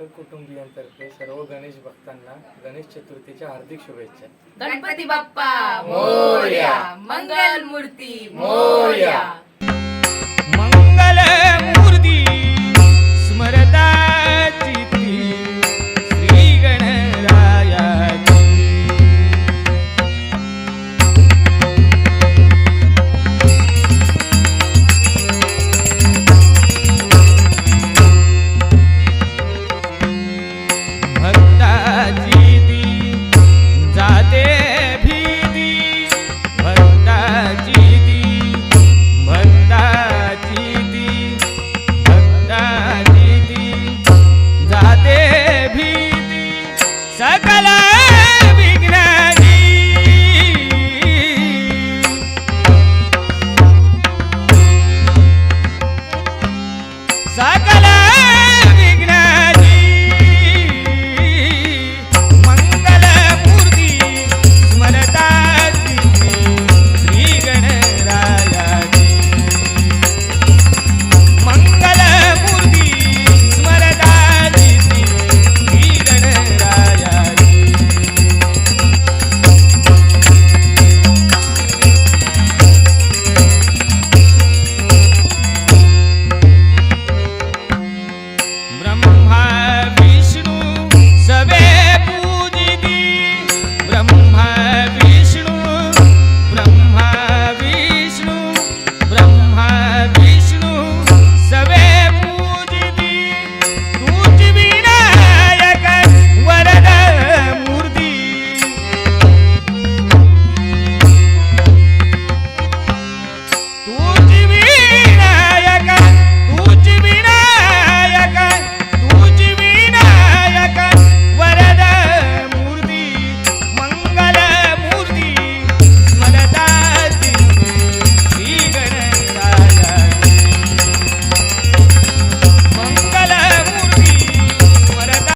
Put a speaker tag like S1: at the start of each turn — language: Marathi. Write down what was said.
S1: एकक कुटुंबियांतर्फे सर्व गणेश भक्तांना गणेश चतुर्थीच्या हार्दिक शुभेच्छा.
S2: गणपती बाप्पा
S1: मोर्या.
S2: मंगल मूर्ती
S1: मोर्या.